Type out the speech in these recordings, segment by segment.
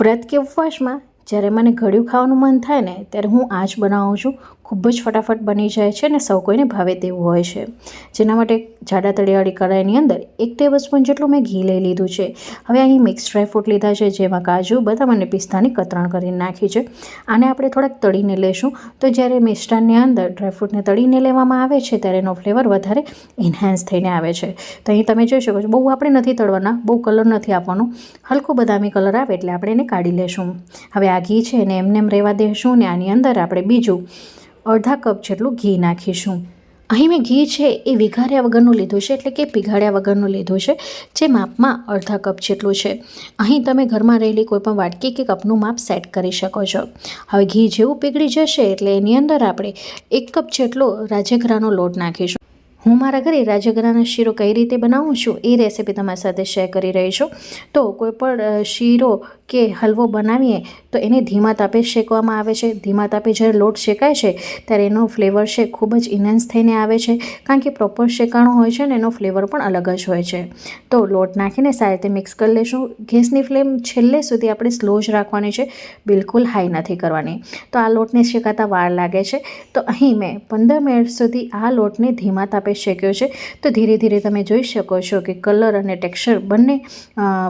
વ્રત કે ઉપવાસમાં જ્યારે મને ઘડિયું ખાવાનું મન થાય ને, ત્યારે હું આ જ બનાવું છું. ખૂબ જ ફટાફટ બની જાય છે અને સૌ કોઈને ભાવે તેવું હોય છે. જેના માટે જાડા તળિયાવાળી કઢાઈની અંદર એક ટેબલ સ્પૂન જેટલું મેં ઘી લઈ લીધું છે. હવે અહીં મિક્સ ડ્રાયફ્રૂટ લીધા છે, જેમાં કાજુ, બદામ અને પિસ્તાની કતરણ કરીને નાખી છે. આને આપણે થોડાક તળીને લેશું. તો જ્યારે મિષ્ટાનની અંદર ડ્રાયફ્રૂટને તળીને લેવામાં આવે છે, ત્યારે એનો ફ્લેવર વધારે એન્હાન્સ થઈને આવે છે. તો અહીં તમે જોઈ શકો છો, બહુ આપણે નથી તળવાના, બહુ કલર નથી આપવાનો. હલકો બદામી કલર આવે એટલે આપણે એને કાઢી લેશું. હવે આ ઘી છે, એને એમને એમ રહેવા દેશું ને આની અંદર આપણે બીજું અડધા કપ જેટલું ઘી નાખીશું. અહીં મેં ઘી છે એ વિઘાર્યા વગરનું લીધું છે, એટલે કે પીગાળ્યા વગરનું લીધું છે, જે માપમાં અડધા કપ જેટલું છે. અહીં તમે ઘરમાં રહેલી કોઈ પણ વાટકી કે કપનું માપ સેટ કરી શકો છો. હવે ઘી જેવું પીગળી જશે એટલે એની અંદર આપણે એક કપ જેટલો રાજગરાનો લોટ નાખીશું. હું મારા ઘરે રાજાગરાના શીરો કઈ રીતે બનાવું છું એ રેસીપી તમારી સાથે શેર કરી રહી છું. તો કોઈ પણ શીરો કે હલવો બનાવીએ તો એને ધીમા તાપે શેકવામાં આવે છે. ધીમા તાપે જ્યારે લોટ શેકાય છે ત્યારે એનો ફ્લેવર છે ખૂબ જ ઇનહેન્સ થઈને આવે છે. કારણ કે પ્રોપર શેકાણો હોય છે ને એનો ફ્લેવર પણ અલગ જ હોય છે. તો લોટ નાખીને સારી રીતે મિક્સ કરી લઈશું ગેસની ફ્લેમ છેલ્લે સુધી આપણે સ્લો જ રાખવાની છે. બિલકુલ હાઈ નથી કરવાની. તો આ લોટને શેકાતા વાર લાગે છે. તો અહીં મેં પંદર મિનિટ સુધી આ લોટને ધીમા તાપે શેક્યો છે. તો ધીરે ધીરે તમે જોઈ શકો છો કે કલર અને ટેક્સચર બંને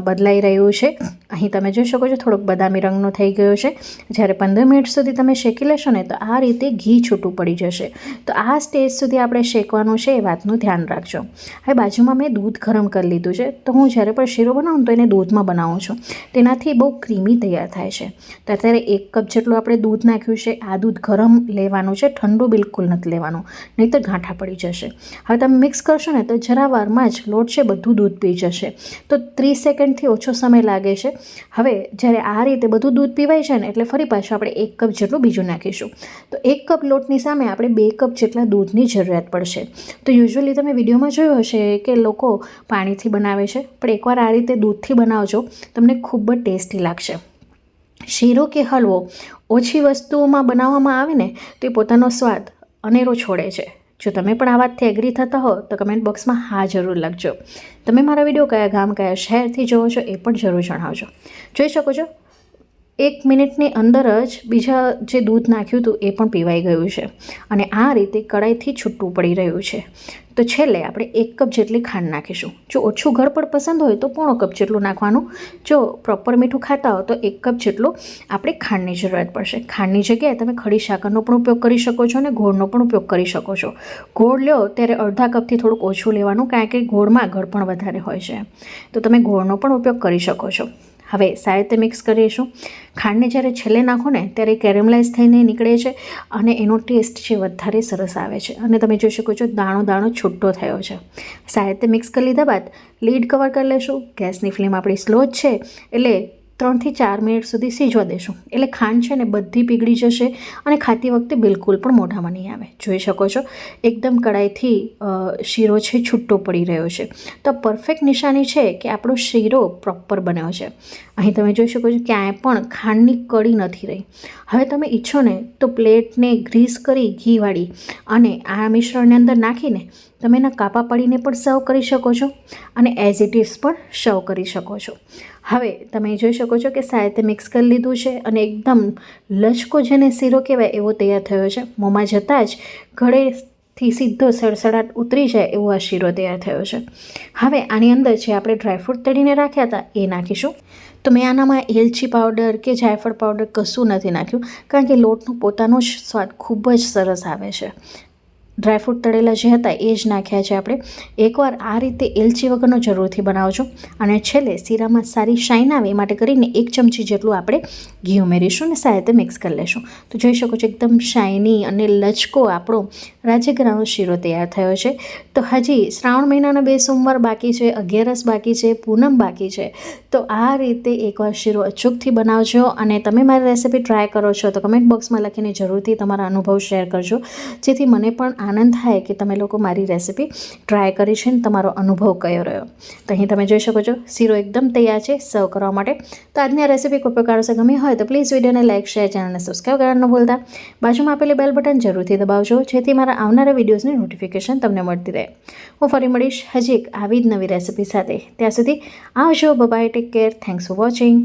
બદલાઈ રહ્યું છે. અહીં તમે જોઈ શકો છો થોડોક બદામી રંગનો થઈ ગયો છે. જ્યારે પંદર મિનિટ સુધી તમે શેકી લેશો ને, તો આ રીતે ઘી છૂટું પડી જશે. તો આ સ્ટેજ સુધી આપણે શેકવાનું છે એ વાતનું ધ્યાન રાખજો. હવે બાજુમાં મેં દૂધ ગરમ કરી લીધું છે. તો હું જ્યારે પણ શીરો બનાવું તો એને દૂધમાં બનાવું છું. તેનાથી બહુ ક્રીમી તૈયાર થાય છે. તો અત્યારે એક કપ જેટલું આપણે દૂધ નાખ્યું છે, આ દૂધ ગરમ લેવાનું છે. ઠંડુ બિલકુલ નથી લેવાનું નહીં તો ગાંઠા પડી જશે. હવે તમે મિક્સ કરશો ને તો જરા વારમાં જ લોટ છે બધું દૂધ પી જશે. તો ત્રીસ સેકન્ડથી ઓછો સમય લાગે છે. હવે જ્યારે આ રીતે બધું દૂધ પીવાય છે ને, એટલે ફરી પાછું આપણે એક કપ જેટલું બીજું નાખીશું. તો એક કપ લોટની સામે આપણે બે કપ જેટલા દૂધની જરૂરિયાત પડશે. તો યુઝ્યુઅલી તમે વિડીયોમાં જોયું હશે કે લોકો પાણીથી બનાવે છે, પણ એકવાર આ રીતે દૂધથી બનાવજો, તમને ખૂબ જ ટેસ્ટી લાગશે. શીરો કે હલવો ઓછી વસ્તુઓમાં બનાવવામાં આવે ને, તો એ પોતાનો સ્વાદ અનેરો છોડે છે. જો તમે પણ આ વાતથી એગ્રી થતા હો, તો કમેન્ટ બોક્સમાં હા જરૂર લખજો. તમે મારા વીડિયો કયા ગામ, કયા શહેરથી જોવો છો એ પણ જરૂર જણાવજો. જોઈ શકો છો? એક મિનિટની અંદર જ બીજા જે દૂધ નાખ્યું હતું એ પણ પીવાઈ ગયું છે. અને આ રીતે કડાઈથી છૂટું પડી રહ્યું છે. તો છેલ્લે આપણે એક કપ જેટલી ખાંડ નાખીશું. જો ઓછું ગળપડ પસંદ હોય તો પોણો કપ જેટલું નાખવાનું. જો પ્રોપર મીઠું ખાતા હો તો એક કપ જેટલું આપણે ખાંડની જરૂરિયાત પડશે. ખાંડની જગ્યાએ તમે ખડી શાકરનો પણ ઉપયોગ કરી શકો છો અને ગોળનો પણ ઉપયોગ કરી શકો છો. ગોળ લો ત્યારે અડધા કપથી થોડુંક ઓછું લેવાનું કારણ કે ગોળમાં ગળપણ વધારે હોય છે. તો તમે ગોળનો પણ ઉપયોગ કરી શકો છો. હવે સારી રીતે મિક્સ કરીશું ખાંડને જ્યારે છેલ્લે નાખો ને ત્યારે કેરેમલાઇઝ થઈને નીકળે છે અને એનો ટેસ્ટ છે વધારે સરસ આવે છે. અને તમે જોઈ શકો છો દાણો દાણો છૂટો થયો છે. સારી રીતે મિક્સ કરી લીધા બાદ લીડ કવર કરી લેશું. ગેસની ફ્લેમ આપણી સ્લો જ છે. એટલે ત્રણથી ચાર મિનિટ સુધી સીજવા દેશું. એટલે ખાંડ છે ને બધી પીગળી જશે અને ખાતી વખતે બિલકુલ પણ મોઢામાં નહીં આવે. જોઈ શકો છો, એકદમ કડાઈથી શીરો છે છૂટો પડી રહ્યો છે. તો પરફેક્ટ નિશાની છે કે આપણો શીરો પ્રોપર બન્યો છે. અહીં તમે જોઈ શકો છો ક્યાંય પણ ખાંડની કડી નથી રહી. હવે તમે ઈચ્છો ને તો પ્લેટને ગ્રીસ કરી ઘીવાળી અને આ મિશ્રણની અંદર નાખીને તમે એના કાપા પાડીને પણ સર્વ કરી શકો છો અને એઝ ઇટ ઇઝ પણ સર્વ કરી શકો છો. હવે તમે જોઈ શકો છો કે સારી રીતે મિક્સ કરી લીધું છે અને એકદમ લચકો જેને શીરો કહેવાય એવો તૈયાર થયો છે. મોંમાં જતાં જ ગળેથી સીધો સડસડાટ ઉતરી જાય એવો આ શીરો તૈયાર થયો છે. હવે આની અંદર જે આપણે ડ્રાયફ્રૂટ તળીને રાખ્યા હતા એ નાખીશું. તો મેં આનામાં એલચી પાવડર કે જાયફળ પાવડર કશું નથી નાખ્યું, કારણ કે લોટનો પોતાનો જ સ્વાદ ખૂબ જ સરસ આવે છે. ડ્રાયફ્રૂટ તળેલા જે હતા એ જ નાખ્યા છે આપણે. એકવાર આ રીતે એલચી વગરનો જરૂરથી બનાવજો અને છેલ્લે શીરામાં સારી શાઇન આવે એ માટે કરીને એક ચમચી જેટલું આપણે ઘી ઉમેરીશું અને સારી રીતે મિક્સ કરી લેશું. તો જોઈ શકો છો એકદમ શાઇની અને લચકો આપણો રાજગરાનો શીરો તૈયાર થયો છે. તો હજી, શ્રાવણ મહિનાના બે સોમવાર બાકી છે, અગિયારસ બાકી છે, પૂનમ બાકી છે. તો આ રીતે એકવાર શીરો અચૂકથી બનાવજો અને તમે મારી રેસીપી ટ્રાય કરો છો તો કમેન્ટ બોક્સમાં લખીને જરૂરથી તમારા અનુભવ શેર કરજો. જેથી મને પણ આનંદ થાય કે તમે લોકો મારી રેસિપી ટ્રાય કરી છે ને તમારો અનુભવ કયો રહ્યો. તો અહીં તમે જોઈ શકો છો, શીરો એકદમ તૈયાર છે સર્વ કરવા માટે. તો આજની રેસીપી કોઈ પ્રકારસે ગમી હોય તો પ્લીઝ વિડીયોને લાઇક શેર ચેનલને સબસ્ક્રાઈબ કરવાનું ભૂલતા. બાજુમાં આપેલી બેલ બટન જરૂરથી દબાવજો, જેથી મારા આવનારા વિડીયોઝની નોટિફિકેશન તમને મળતી રહે. હું ફરી મળીશ હજી એક આવી જ નવી રેસિપી સાથે. ત્યાં સુધી આવજો bye bye take care thanks for watching